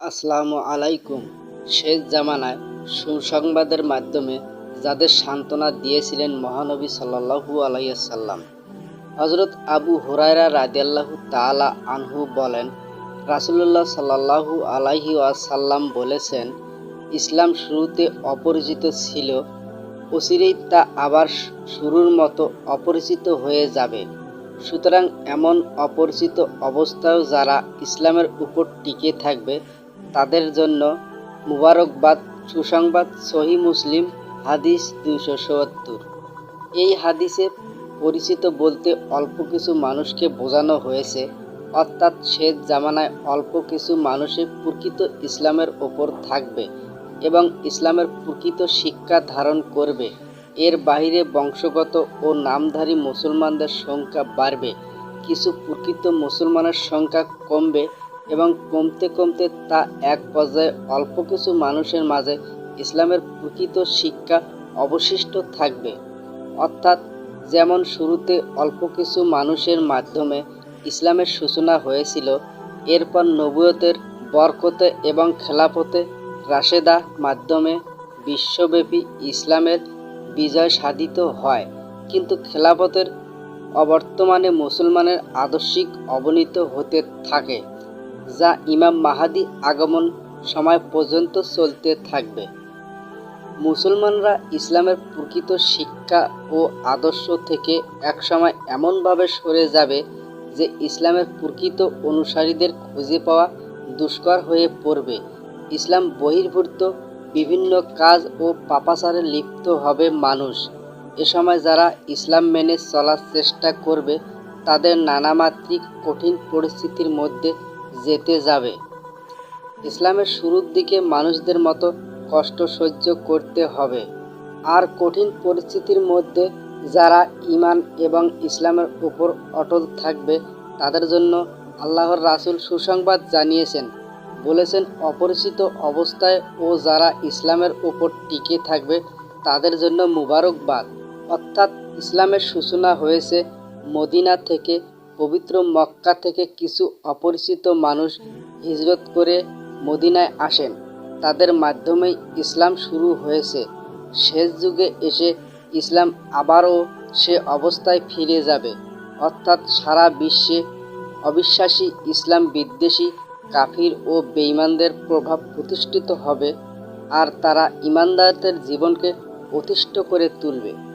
আসসালামু আলাইকুম। শেষ জামানায় সুসংবাদের মাধ্যমে যাদের সান্ত্বনা দিয়েছিলেন মহানবী সাল্লাল্লাহু আলাইসাল্লাম হজরত আবু হুরায়রা রাদিয়াল্লাহু তাআলা আনহু বলেন, রাসূলুল্লাহ সাল্লাল্লাহু আলাইহি ওয়াসাল্লাম বলেছেন, ইসলাম শুরুতে অপরিচিত ছিল অচিরেই তা আবার শুরুর মতো অপরিচিত হয়ে যাবে। সুতরাং এমন অপরিচিত অবস্থায় যারা ইসলামের উপর টিকে থাকবে তাদের জন্য মুবারকবাদ, সুসংবাদ, সহি মুসলিম হাদিস দুইশো সত্তর। এই হাদিসে পরিচিত বলতে অল্প কিছু মানুষকে বোঝানো হয়েছে, অর্থাৎ শেষ জামানায় অল্প কিছু মানুষের প্রকৃত ইসলামের ওপর থাকবে এবং ইসলামের প্রকৃত শিক্ষা ধারণ করবে। এর বাইরে বংশগত ও নামধারী মুসলমানদের সংখ্যা বাড়বে, কিছু প্রকৃত মুসলমানের সংখ্যা কমবে এবং কমতে কমতে তা এক পর্যায়ে অল্প কিছু মানুষের মাঝে ইসলামের প্রকৃত শিক্ষা অবশিষ্ট থাকবে। অর্থাৎ যেমন শুরুতে অল্প কিছু মানুষের মাধ্যমে ইসলামের সূচনা হয়েছিল, এরপর নবুয়তের বরকতে এবং খেলাফতে রাশেদা মাধ্যমে বিশ্বব্যাপী ইসলামের বিজয় সাধিত হয়। কিন্তু খেলাফতের অবর্তমানে মুসলমানের আদর্শিক অবনীত হতে থাকে। যা ইমাম মাহাদি আগমন সময় পর্যন্ত চলতে থাকবে। মুসলমানরা ইসলামের প্রকৃত শিক্ষা ও আদর্শ থেকে একসময় এমনভাবে সরে যাবে যে ইসলামের প্রকৃত অনুসারীদের খুঁজে পাওয়া দুষ্কর হয়ে পড়বে। ইসলাম বহির্ভূত, বিভিন্ন কাজ ও পাপাচারে লিপ্ত হবে মানুষ। এ সময় যারা ইসলাম মেনে চলার চেষ্টা করবে, তাদের নানামাত্রিক কঠিন পরিস্থিতির মধ্যে যেতে যাবে। ইসলামের শুরুর দিকে মানুষদের মতো কষ্ট সহ্য করতে হবে। আর কঠিন পরিস্থিতির মধ্যে যারা ইমান এবং ইসলামের উপর অটল থাকবে, তাদের জন্য আল্লাহর রাসুল সুসংবাদ জানিয়েছেন। বলেছেন, অপরিচিত অবস্থায় ও যারা ইসলামের উপর টিকে থাকবে, তাদের জন্য মুবারকবাদ। অর্থাৎ ইসলামের সূচনা হয়েছে মদিনা থেকে পবিত্র মক্কা থেকে কিছু অপরিচিত মানুষ হিজরত করে মদিনায় আসেন। তাদের মাধ্যমেই ইসলাম শুরু হয়েছে। শেষ যুগে এসে ইসলাম আবারও সে অবস্থায় ফিরে যাবে। অর্থাৎ সারা বিশ্বে অবিশ্বাসী ইসলাম বিদ্বেষী, কাফির ও বেঈমানদের প্রভাব প্রতিষ্ঠিত হবে আর তারা ইমানদারদের জীবনকে অতিষ্ঠ করে তুলবে।